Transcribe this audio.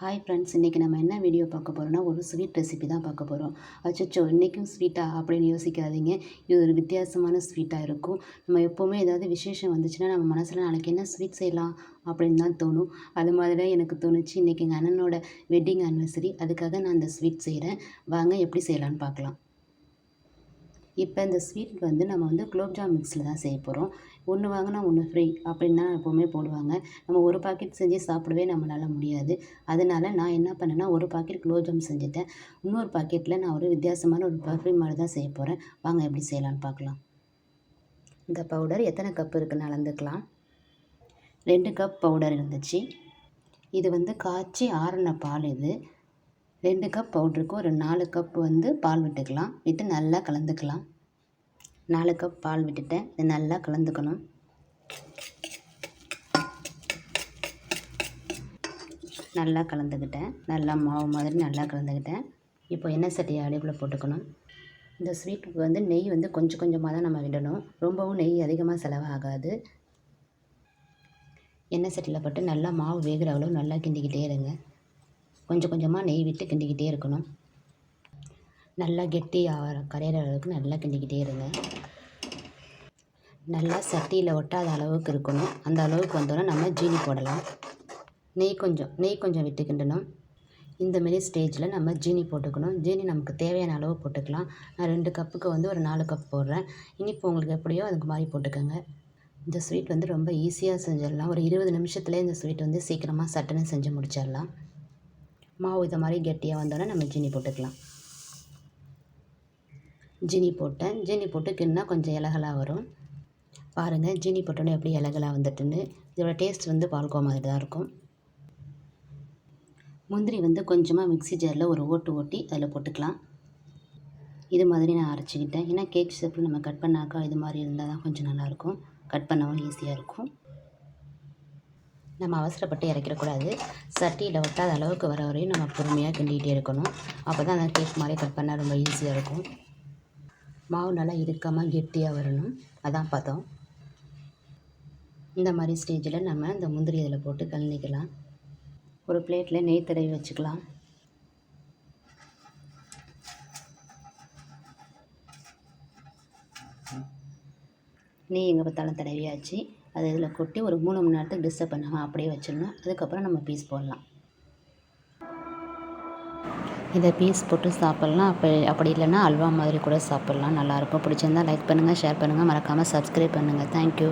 Hi friends இன்றைக்கி நம்ம என்ன வீடியோ பார்க்க போகிறோம்னா ஒரு ஸ்வீட் ரெசிபி தான் பார்க்க போகிறோம் அச்சச்சோ இன்றைக்கும் ஸ்வீட்டா அப்படின்னு யோசிக்காதீங்க. இது ஒரு வித்தியாசமான ஸ்வீட்டாக இருக்கும். நம்ம எப்போவுமே ஏதாவது விசேஷம் வந்துச்சுன்னா நம்ம மனசில் நாளைக்கு என்ன ஸ்வீட் செய்யலாம் அப்படின்னு தான் தோணும். அது மாதிரி தான் எனக்கு தோணுச்சு. இன்றைக்கி எங்கள் அண்ணனோட வெட்டிங் ஆனிவர்சரி அதுக்காக நான் அந்த ஸ்வீட் செய்கிறேன் வாங்க எப்படி செய்யலான்னு பார்க்கலாம். இப்போ இந்த ஸ்வீட் வந்து நம்ம வந்து குலோப்ஜாம் மிக்ஸில் தான் செய்ய போகிறோம் ஒன்று வாங்கினா ஒன்று ஃப்ரீ அப்படின்னு தான் எப்போவுமே போடுவாங்க. நம்ம ஒரு பாக்கெட் செஞ்சு சாப்பிடவே நம்மளால் முடியாது. அதனால் நான் என்ன பண்ணேன்னா ஒரு பாக்கெட் குலோப்ஜாம் செஞ்சுட்டேன். இன்னொரு பாக்கெட்டில் நான் ஒரு வித்தியாசமான ஒரு பர்ஃப்யூம் மாதிரி தான் செய்ய போகிறேன் வாங்க எப்படி செய்யலான்னு பார்க்கலாம். இந்த பவுடர் எத்தனை கப் இருக்குன்னு அளந்துக்கலாம். ரெண்டு கப் பவுடர் இருந்துச்சு. இது வந்து காய்ச்சி ஆறின பால் இது. ரெண்டு கப் பவுட்ருக்கு ஒரு நாலு கப் வந்து பால் விட்டுக்கலாம். விட்டு நல்லா கலந்துக்கலாம். நாலு கப் பால் விட்டுட்டேன். இது நல்லா கலந்துக்கணும். நல்லா கலந்துக்கிட்டேன். நல்லா மாவு மாதிரி நல்லா கலந்துக்கிட்டேன். இப்போ எண்ணெய் சட்டியை அடுப்பில் போட்டுக்கணும். இந்த ஸ்வீட்டுக்கு வந்து நெய் வந்து கொஞ்சம் கொஞ்சமாக தான் நம்ம விடணும். ரொம்பவும் நெய் அதிகமாக செலவாகாது. எண்ணெய் சட்டியில் போட்டு நல்லா மாவு வேகிற அளவு நல்லா கிண்டிக்கிட்டே இருங்க. கொஞ்சம் கொஞ்சமாக நெய் விட்டு கிண்டிக்கிட்டே இருக்கணும். நல்லா கெட்டி ஆகிற கரையிற அளவுக்கு நல்லா கிண்டிக்கிட்டே இருங்க. நல்லா சட்டியில் ஒட்டாத அளவுக்கு இருக்கணும். அந்த அளவுக்கு வந்தோடனே நம்ம ஜீனி போடலாம். நெய் கொஞ்சம் நெய் கொஞ்சம் விட்டு கிண்டணும். இந்த மாரி ஸ்டேஜில் நம்ம ஜீனி போட்டுக்கணும். ஜீனி நமக்கு தேவையான அளவு போட்டுக்கலாம். நான் ரெண்டு கப்புக்கு வந்து ஒரு நாலு கப் போடுறேன். இனிப்பு உங்களுக்கு எப்படியோ அதுக்கு மாதிரி போட்டுக்கோங்க. இந்த ஸ்வீட் வந்து ரொம்ப ஈஸியாக செஞ்சிடலாம். ஒரு இருபது நிமிஷத்துலேயே இந்த ஸ்வீட் வந்து சீக்கிரமாக சட்டுன்னு செஞ்சு முடிச்சிடலாம். மாவு இதை மாதிரி கெட்டியாக வந்தோடனே நம்ம ஜீனி போட்டுக்கலாம். ஜீனி போட்டேன். ஜீனி போட்டு கிண்ணா கொஞ்சம் இலகலாக வரும். பாருங்கள் ஜீனி போட்டோன்னே எப்படி இலகலாக வந்துட்டுன்னு. இதோட டேஸ்ட் வந்து பால்கோ மாதிரி தான் இருக்கும். முந்திரி வந்து கொஞ்சமாக மிக்சி ஜாரில் ஒரு ஓட்டு ஓட்டி அதில் போட்டுக்கலாம். இது மாதிரி நான் அரைச்சிக்கிட்டேன். ஏன்னா கேக் ஷேப்பில் நம்ம கட் பண்ணாக்கா இது மாதிரி இருந்தால் தான் கொஞ்சம் நல்லாயிருக்கும் கட் பண்ணவும் ஈஸியாக இருக்கும். நம்ம அவசரப்பட்டு இறக்கிடக்கூடாது. சட்டியில் ஒட்டாத அளவுக்கு வர வரையும் நம்ம பொறுமையாக கிண்டிகிட்டே இருக்கணும். அப்போ தான் அந்த கேக் மாதிரி கட் பண்ணால் ரொம்ப ஈஸியாக இருக்கும். மாவு நல்லா இறுக்கமாக கெட்டியாக வரணும். அதான் பார்த்தோம் இந்த மாதிரி ஸ்டேஜில் நம்ம இந்த முந்திரி இதில் போட்டு கலனிக்கலாம் ஒரு பிளேட்டில் நெய் தடவி வச்சுக்கலாம். நெய் எங்கே பார்த்தாலும் தடவியாச்சு. அதை இதில் கொட்டி ஒரு மூணு மணி நேரத்துக்கு டிஸ்டர்ப் பண்ணாமல் அப்படியே வச்சிடணும். அதுக்கப்புறம் நம்ம பீஸ் போடலாம். இதை பீஸ் போட்டு சாப்பிட்லாம். அப்படி அப்படி இல்லைன்னா அல்வா மாதிரி கூட சாப்பிட்லாம். நல்லாயிருக்கும் பிடிச்சிருந்தா லைக் பண்ணுங்கள் ஷேர் பண்ணுங்கள் மறக்காமல் சப்ஸ்கிரைப் பண்ணுங்கள் தேங்க்யூ